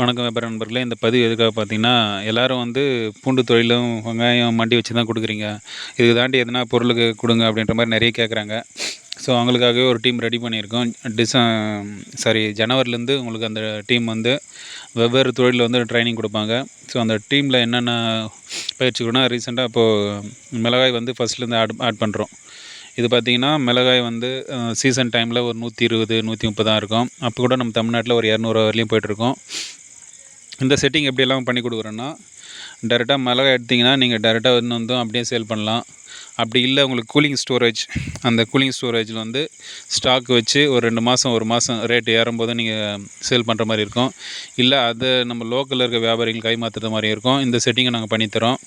வணக்கம் வியாபார நண்பர்களே. இந்த பதிவு எதுக்காக பார்த்தீங்கன்னா எல்லாரும் வந்து பூண்டு தொழிலும் வெங்காயம் மண்டி வச்சு தான் கொடுக்குறீங்க. இதுக்கு தாண்டி எதனா பொருளுக்கு கொடுங்க அப்படின்ற மாதிரி நிறைய கேட்குறாங்க ஸோ அவங்களுக்காகவே ஒரு டீம் ரெடி பண்ணியிருக்கோம். டிச சாரி ஜனவரிலேருந்து உங்களுக்கு அந்த டீம் வந்து வெவ்வேறு தொழிலில் வந்து ட்ரைனிங் கொடுப்பாங்க. ஸோ அந்த டீமில் என்னென்ன பயிற்சி கொடுனா ரீசெண்டாக இப்போது மிளகாய் வந்து ஃபஸ்ட்லேருந்து ஆட் ஆட் பண்ணுறோம் இது பார்த்திங்கன்னா மிளகாய் வந்து சீசன் டைமில் ஒரு நூற்றி இருபது நூற்றி முப்பது தான் இருக்கும். அப்போ கூட நம்ம தமிழ்நாட்டில் ஒரு இரநூறு வரலையும் போயிட்டுருக்கோம். இந்த செட்டிங் எப்படியெல்லாம் பண்ணி கொடுக்குறோன்னா டேரெக்டாக மிளகா எடுத்திங்கன்னா நீங்கள் டேரெக்டாக இன்னும் வந்து அப்படியே சேல் பண்ணலாம். அப்படி இல்லை உங்களுக்கு கூலிங் ஸ்டோரேஜ் அந்த கூலிங் ஸ்டோரேஜில் வந்து ஸ்டாக் வச்சு ஒரு ரெண்டு மாதம் ஒரு மாதம் ரேட்டு ஏறும்போது நீங்கள் சேல் பண்ணுற மாதிரி இருக்கும். இல்லை அதை நம்ம லோக்கலில் இருக்க வியாபாரிகள் கை மாற்றுற மாதிரி இருக்கும். இந்த செட்டிங்கை நாங்கள் பண்ணித்தரோம்.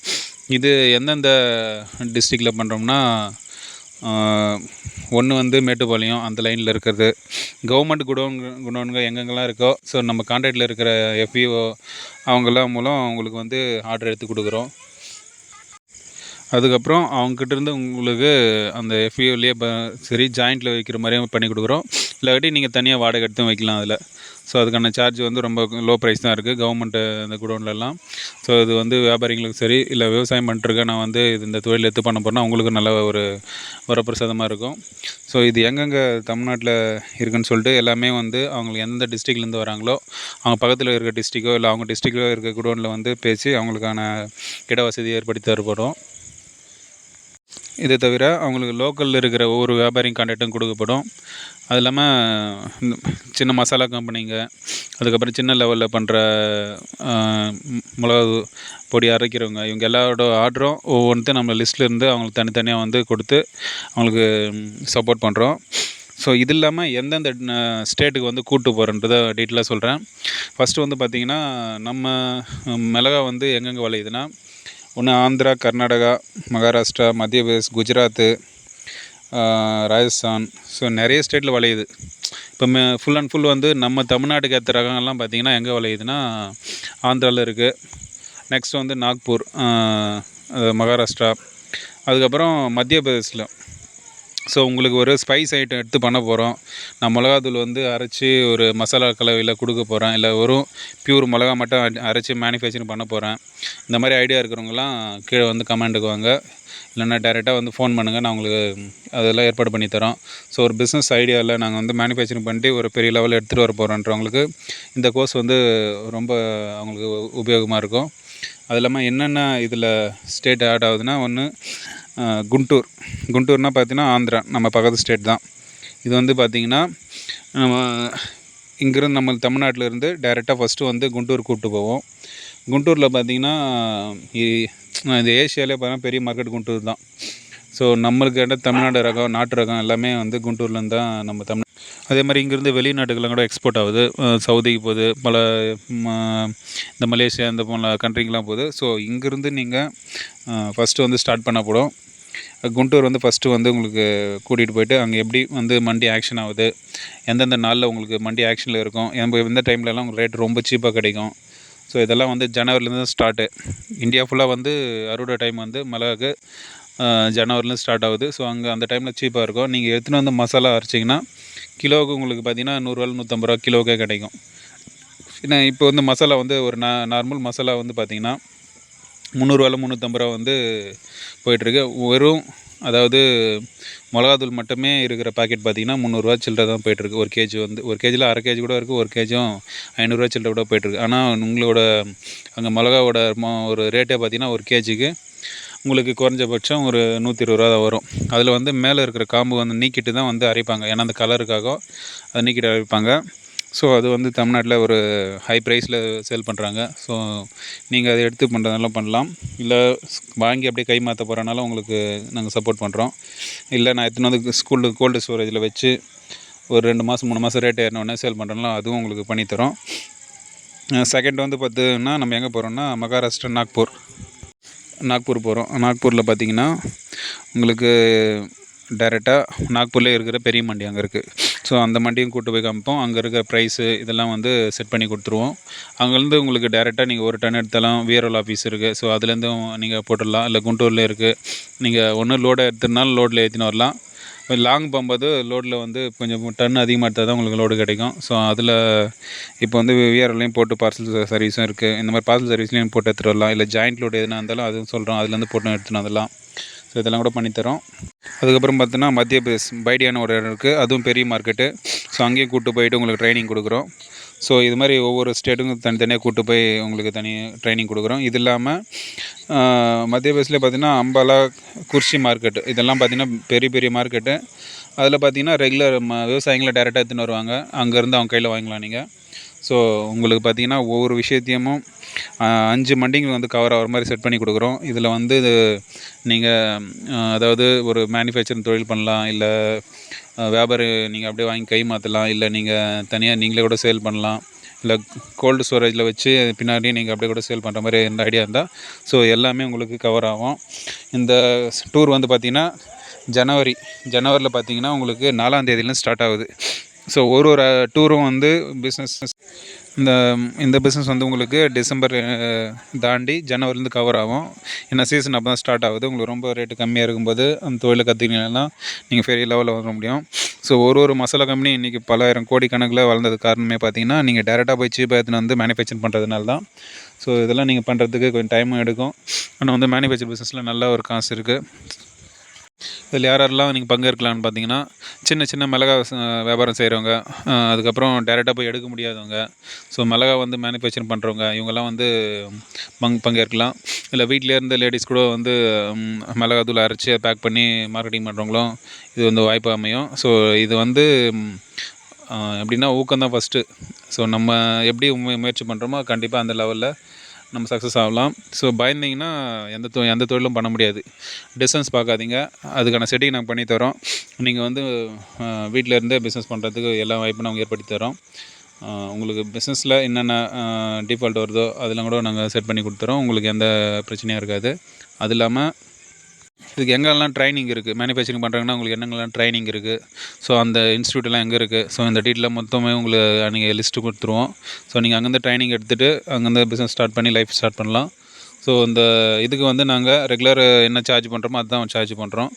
இது எந்தெந்த டிஸ்ட்ரிக்டில் பண்ணுறோம்னா ஒன்று வந்து மேட்டுப்பாளையம் அந்த லைனில் இருக்கிறது. கவர்மெண்ட் குடோன் குடோன்கள் எங்கெங்கெல்லாம் இருக்கோ ஸோ நம்ம கான்டாக்டில் இருக்கிற எஃப்இஓ அவங்கெல்லாம் மூலம் அவங்களுக்கு வந்து ஆர்டர் எடுத்து கொடுக்குறோம். அதுக்கப்புறம் அவங்ககிட்டேருந்து உங்களுக்கு அந்த எஃப்இஓலேயே சரி ஜாயிண்ட்டில் வைக்கிற மாதிரியும் பண்ணி கொடுக்குறோம். இல்லாட்டி நீங்கள் தனியாக வாடகை எடுத்தும் வைக்கலாம் அதில். ஸோ அதுக்கான சார்ஜ் வந்து ரொம்ப லோ ப்ரைஸ் தான் இருக்குது கவர்மெண்ட்டு அந்த குடோன்லலாம் ஸோ இது வந்து வியாபாரிகளுக்கு சரி இல்லை விவசாயம் பண்ணிட்டுருக்க நான் வந்து இது இந்த தொழில் எடுத்து பண்ண போனால் உங்களுக்கு நல்ல ஒரு வரப்பிரசாதமாக இருக்கும். ஸோ இது எங்கெங்கே தமிழ்நாட்டில் இருக்குன்னு சொல்லிட்டு எல்லாமே வந்து அவங்களுக்கு எந்தெந்த டிஸ்ட்ரிக்ட்லேருந்து வராங்களோ அவங்க பக்கத்தில் இருக்க டிஸ்ட்ரிக்கோ இல்லை அவங்க டிஸ்ட்ரிக்டோ இருக்க குடோனில் வந்து பேசி அவங்களுக்கான இட வசதி ஏற்படுத்தி தரப்படும். இதை தவிர அவங்களுக்கு லோக்கலில் இருக்கிற ஒவ்வொரு வியாபாரியும் கான்டாக்டும் கொடுக்கப்படும். அது இல்லாமல் சின்ன மசாலா கம்பெனிங்க அதுக்கப்புறம் சின்ன லெவலில் பண்ணுற மிளகா பொடி அரைக்கிறவங்க இவங்க எல்லாரோட ஆர்டரும் ஒவ்வொன்றுத்தையும் நம்ம லிஸ்ட்டில் இருந்து அவங்களுக்கு தனித்தனியாக வந்து கொடுத்து அவங்களுக்கு சப்போர்ட் பண்ணுறோம் ஸோ இது இல்லாமல் எந்தெந்த ஸ்டேட்டுக்கு வந்து கூப்பிட்டு போகிறன்றதை டீட்டெயிலாக சொல்கிறேன் ஃபஸ்ட்டு வந்து பார்த்திங்கன்னா நம்ம மிளகா வந்து எங்கெங்கே விளையுதுன்னா ஒன்று ஆந்திரா கர்நாடகா மகாராஷ்டிரா மத்திய பிரதேஷ் குஜராத்து ராஜஸ்தான். ஸோ நிறைய ஸ்டேட்டில் விளையுது. இப்போ மே ஃபுல் அண்ட் ஃபுல் வந்து நம்ம தமிழ்நாட்டுக்கு ஏற்ற ரகங்கள்லாம் பார்த்திங்கன்னா எங்கே விளையுதுன்னா ஆந்திராவில் இருக்குது நெக்ஸ்ட் வந்து நாக்பூர் மகாராஷ்டிரா. அதுக்கப்புறம் மத்திய பிரதேசில் ஸோ உங்களுக்கு ஒரு ஸ்பைஸ் ஐட்டம் எடுத்து பண்ண போகிறோம் நான் மிளகாத்தூள் வந்து அரைச்சி ஒரு மசாலா கலவையில் கொடுக்க போகிறேன் இல்லை வெறும் பியூர் மிளகா மட்டும் அரைச்சி மேனுஃபேக்சரிங் பண்ண போகிறேன் இந்த மாதிரி ஐடியா இருக்கிறவங்களாம் கீழே வந்து கமெண்ட்டுக்கு வாங்க. இல்லைன்னா டேரெக்டாக வந்து ஃபோன் பண்ணுங்கள் நான் உங்களுக்கு அதெல்லாம் ஏற்பாடு பண்ணி தரோம். ஸோ ஒரு பிஸ்னஸ் ஐடியாவில் நாங்கள் வந்து மேனுஃபேக்சரிங் பண்ணிட்டு ஒரு பெரிய லெவலில் எடுத்துகிட்டு வர போகிறோன்றவங்களுக்கு இந்த கோர்ஸ் வந்து ரொம்ப அவங்களுக்கு உபயோகமாக இருக்கும். அது இல்லாமல் என்னென்ன இதில் ஸ்டேட் ஆட் ஆகுதுன்னா ஒன்று குண்டூர். குண்டூர்னால் பார்த்தீங்கன்னா ஆந்திரா நம்ம பக்கத்து ஸ்டேட் தான். இது வந்து பார்த்திங்கன்னா நம்ம இங்கேருந்து நம்ம தமிழ்நாட்டிலேருந்து டைரெக்டாக ஃபஸ்ட்டு வந்து குண்டூர் கூப்பிட்டு போவோம். குண்டூரில் பார்த்திங்கன்னா இந்த ஏஷியாவிலே பார்த்தீங்கன்னா பெரிய மார்க்கெட் குண்டூர் தான். ஸோ நம்மளுக்கு இடம் தமிழ்நாடு ரகம் நாட்டு ரகம் எல்லாமே வந்து குண்டூர்லேருந்து தான் நம்ம தமிழ் அதே மாதிரி இங்கேருந்து வெளிநாட்டுக்கெல்லாம் கூட எக்ஸ்போர்ட் ஆகுது. சவுதிக்கு போகுது பல இந்த மலேசியா இந்த போல கண்ட்ரிங்கெலாம் போகுது. ஸோ இங்கேருந்து நீங்கள் ஃபஸ்ட்டு வந்து ஸ்டார்ட் பண்ண போடும் குண்டூர் வந்து ஃபஸ்ட்டு வந்து உங்களுக்கு கூட்டிகிட்டு போயிட்டு அங்கே எப்படி வந்து மண்டி ஆக்ஷன் ஆகுது? எந்தெந்த நாளில் உங்களுக்கு மண்டி ஆக்ஷனில் இருக்கும்? எந்த டைம்லலாம் உங்களுக்கு ரேட் ரொம்ப சீப்பாக கிடைக்கும்? ஸோ இதெல்லாம் வந்து ஜனவரிலேருந்து ஸ்டார்ட்டு இந்தியா ஃபுல்லாக வந்து அறுவடை டைம் வந்து மிளகாக்கு ஜனவரிலேருந்து ஸ்டார்ட் ஆகுது. ஸோ அங்கே அந்த டைமில் சீப்பாக இருக்கும். நீங்கள் எடுத்துன்னு வந்து மசாலா அரைச்சிங்கன்னா கிலோவுக்கு உங்களுக்கு பார்த்தீங்கன்னா நூறுரூவா நூற்றம்பது ரூபா கிலோவுக்கே கிடைக்கும். ஏன்னா இப்போ வந்து மசாலா வந்து ஒரு நா நார்மல் மசாலா வந்து பார்த்திங்கன்னா முந்நூறுவால முந்நூற்றம்பது ரூபா வந்து போயிட்டுருக்கு. வெறும் அதாவது மிளகாத்தூள் மட்டுமே இருக்கிற பாக்கெட் பார்த்திங்கன்னா முந்நூறுரூவா சில்லற தான் போயிட்டுருக்கு. ஒரு கேஜி வந்து ஒரு கேஜியில் அரை கேஜி கூட இருக்குது ஒரு கேஜியும் ஐநூறுரூவா சில்லற கூட போயிட்டுருக்கு. ஆனால் உங்களோட அங்கே மிளகாவோட ஒரு ரேட்டே பார்த்திங்கன்னா ஒரு கேஜிக்கு உங்களுக்கு குறைஞ்சபட்சம் ஒரு நூற்றி இருபது ரூபா தான் வரும். அதில் வந்து மேலே இருக்கிற காம்பு வந்து நீக்கிட்டு தான் வந்து அரைப்பாங்க. ஏன்னா அந்த கலருக்காக அதை நீக்கிட்டு அரைப்பாங்க. ஸோ அது வந்து தமிழ்நாட்டில் ஒரு ஹை ப்ரைஸில் சேல் பண்ணுறாங்க ஸோ நீங்கள் அதை எடுத்து பண்ணுறதுனால பண்ணலாம். இல்லை வாங்கி அப்படியே கை மாற்ற போகிறனால உங்களுக்கு நாங்கள் சப்போர்ட் பண்ணுறோம் இல்லை நான் எத்தனை வந்து ஸ்கூலில் கோல்டு ஸ்டோரேஜில் வச்சு ஒரு ரெண்டு மாதம் மூணு மாதம் ரேட் ஏறினோடனே சேல் பண்ணுறோம்னா அதுவும் உங்களுக்கு பண்ணித்தரோம் செகண்ட் வந்து பார்த்துன்னா நம்ம எங்கே போகிறோம்னா மகாராஷ்டிரா நாக்பூர். நாக்பூர் போகிறோம் நாக்பூரில் பார்த்தீங்கன்னா உங்களுக்கு டேரெக்டாக நாக்பூர்லேயே இருக்கிற பெரிய மண்டி அங்கே இருக்குது ஸோ அந்த மண்டியும் கூட்டு போய் காமிப்போம். அங்கே இருக்கிற ப்ரைஸு இதெல்லாம் வந்து செட் பண்ணி கொடுத்துருவோம். அங்கேருந்து உங்களுக்கு டேரெக்டாக நீங்கள் ஒரு டன் எடுத்தாலும். விஆர்எல் ஆஃபீஸ் இருக்குது ஸோ அதுலேருந்தும் நீங்கள் போட்டுடலாம். இல்லை குண்டூரில் இருக்குது நீங்கள் ஒன்று லோடை எடுத்துனாலும் லோடில் ஏற்றின்னு வரலாம். லாங் போகும்போது லோடில் வந்து கொஞ்சம் டன் அதிகமாக எடுத்தால் தான் உங்களுக்கு லோடு கிடைக்கும். ஸோ அதில் இப்போ வந்து விஆர்எல்லையும் போட்டு பார்சல் சர்வீஸும் இருக்குது இந்த மாதிரி பார்சல் சர்வீஸ்லையும் போட்டு எடுத்துகிட்டு வரலாம். இல்லை ஜாயிண்ட் லோடு எதுனா இருந்தாலும் அதுவும் சொல்கிறோம் அதுலேருந்து போட்டு எடுத்துன்னு வரலாம் ஸோ இதெல்லாம் கூட பண்ணித்தரோம் அதுக்கப்புறம் பார்த்தோன்னா மத்திய பிரதேஷ் பைடியான ஒரு இடம் இருக்குது அதுவும் பெரிய மார்க்கெட்டு ஸோ அங்கேயும் கூப்பிட்டு போயிட்டு உங்களுக்கு ட்ரைனிங் கொடுக்குறோம். ஸோ இது மாதிரி ஒவ்வொரு ஸ்டேட்டுக்கும் தனித்தனியாக கூப்பிட்டு போய் உங்களுக்கு தனி ட்ரைனிங் கொடுக்குறோம். இது இல்லாமல் மத்திய பிரதேசில் பார்த்தீங்கன்னா அம்பாலா குர்ஷி மார்க்கெட்டு இதெல்லாம் பார்த்திங்கன்னா பெரிய பெரிய மார்க்கெட்டு அதில் பார்த்தீங்கன்னா ரெகுலர் ம விவசாயிகளை டேரெக்டாக எடுத்துன்னு வருவாங்க. அங்கேருந்து அவங்க கையில் வாங்கிக்கலாம் நீங்கள் ஸோ உங்களுக்கு பார்த்தீங்கன்னா ஒவ்வொரு விஷயத்தையும் அஞ்சு மண்டிங்க வந்து கவர் ஆகிற மாதிரி செட் பண்ணி கொடுக்குறோம். இதில் வந்து இது நீங்கள் அதாவது ஒரு மேனுஃபேக்சரிங் தொழில் பண்ணலாம் இல்லை வியாபாரி நீங்கள் அப்படியே வாங்கி கை மாற்றலாம் இல்லை நீங்கள் தனியாக நீங்களே கூட சேல் பண்ணலாம் இல்லை கோல்டு ஸ்டோரேஜில் வச்சு பின்னாடி நீங்கள் அப்படியே கூட சேல் பண்ணுற மாதிரி எந்த ஐடியா இருந்தால் ஸோ எல்லாமே உங்களுக்கு கவர் ஆகும். இந்த டூர் வந்து பார்த்திங்கன்னா ஜனவரி ஜனவரியில் பார்த்தீங்கன்னா உங்களுக்கு நாலாம் தேதியிலேருந்து ஸ்டார்ட் ஆகுது. ஸோ ஒரு ஒரு டூரும் வந்து பிஸ்னஸ் இந்த இந்த பிஸ்னஸ் வந்து உங்களுக்கு டிசம்பர் தாண்டி ஜனவரிலேருந்து கவர் ஆகும். ஏன்னா சீசன் அப்போ தான் ஸ்டார்ட் ஆகுது. உங்களுக்கு ரொம்ப ரேட்டு கம்மியாக இருக்கும்போது அந்த தொழிலை கற்றுக்கினீங்கன்னா நீங்கள் பெரிய லெவலில் வர முடியும். ஸோ ஒரு ஒரு மசாலா கம்பெனி இன்றைக்கி பலாயிரம் கோடி கணக்கில் வளர்ந்தது காரணமே பார்த்தீங்கன்னா நீங்கள் டேரெக்டாக போய் சீப்பாக எடுத்துன்னு வந்து மேனுஃபேக்சர் பண்ணுறதுனால தான். ஸோ இதெல்லாம் நீங்கள் பண்ணுறதுக்கு கொஞ்சம் டைமும் எடுக்கும். ஆனால் வந்து மேனுஃபேக்சர் பிஸ்னஸில் நல்ல ஒரு காசு இருக்குது இதில் யார் யாரெல்லாம் நீங்கள் பங்கேற்கலாம்னு பார்த்தீங்கன்னா சின்ன சின்ன மிளகா வியாபாரம் செய்கிறவங்க அதுக்கப்புறம் டேரெக்டாக போய் எடுக்க முடியாதவங்க. ஸோ மிளகா வந்து மேனுஃபேக்சரிங் பண்ணுறவங்க இவங்கெல்லாம் வந்து பங் பங்கேற்கலாம். இல்லை வீட்டிலேருந்து லேடிஸ் கூட வந்து மிளகா தூள் அரைச்சி பேக் பண்ணி மார்க்கெட்டிங் பண்ணுறவங்களும் இது வந்து வாய்ப்பு அமையும். ஸோ இது வந்து எப்படின்னா ஊக்கம் தான் ஃபஸ்ட்டு ஸோ நம்ம எப்படி முயற்சி பண்ணுறோமோ கண்டிப்பாக அந்த லெவலில் நம்ம சக்ஸஸ் ஆகலாம். ஸோ பயந்தீங்கன்னா எந்த தொ எந்த தொழிலும் பண்ண முடியாது. டிஸ்டன்ஸ் பார்க்காதீங்க. அதுக்கான செட்டிங் நாங்கள் பண்ணி தரோம். நீங்கள் வந்து வீட்டில் இருந்தே பிஸ்னஸ் பண்ணுறதுக்கு எல்லா வாய்ப்பும் நாங்கள் ஏற்படுத்தி தரோம். உங்களுக்கு பிஸ்னஸில் என்னென்ன டிஃபால்ட் வருதோ அதெல்லாம் கூட நாங்கள் செட் பண்ணி கொடுத்துறோம். உங்களுக்கு எந்த பிரச்சனையும் இருக்காது. அது இல்லாமல் இதுக்கு எங்கெல்லாம் ட்ரைனிங் இருக்குது மேனுஃபேக்சரிங் பண்ணுறாங்கன்னா உங்களுக்கு என்னங்கெல்லாம் ட்ரைனிங் இருக்குது ஸோ அந்த இன்ஸ்டியூட்லாம் எங்கே இருக்குது ஸோ இந்த டீட்டெயில் மொத்தமே உங்களுக்கு நீங்கள் லிஸ்ட்டு கொடுத்துருவோம். ஸோ நீங்கள் அங்கேருந்து ட்ரைனிங் எடுத்துகிட்டு அங்கேருந்து பிஸ்னஸ் ஸ்டார்ட் பண்ணி லைஃப் ஸ்டார்ட் பண்ணலாம். ஸோ இந்த இதுக்கு வந்து நாங்கள் ரெகுலர் என்ன சார்ஜ் பண்ணுறோமோ அதுதான் சார்ஜ் பண்ணுறோம்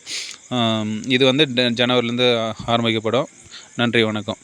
இது வந்து ஜனவரிலேருந்து ஆரம்பிக்கப்படும். நன்றி வணக்கம்.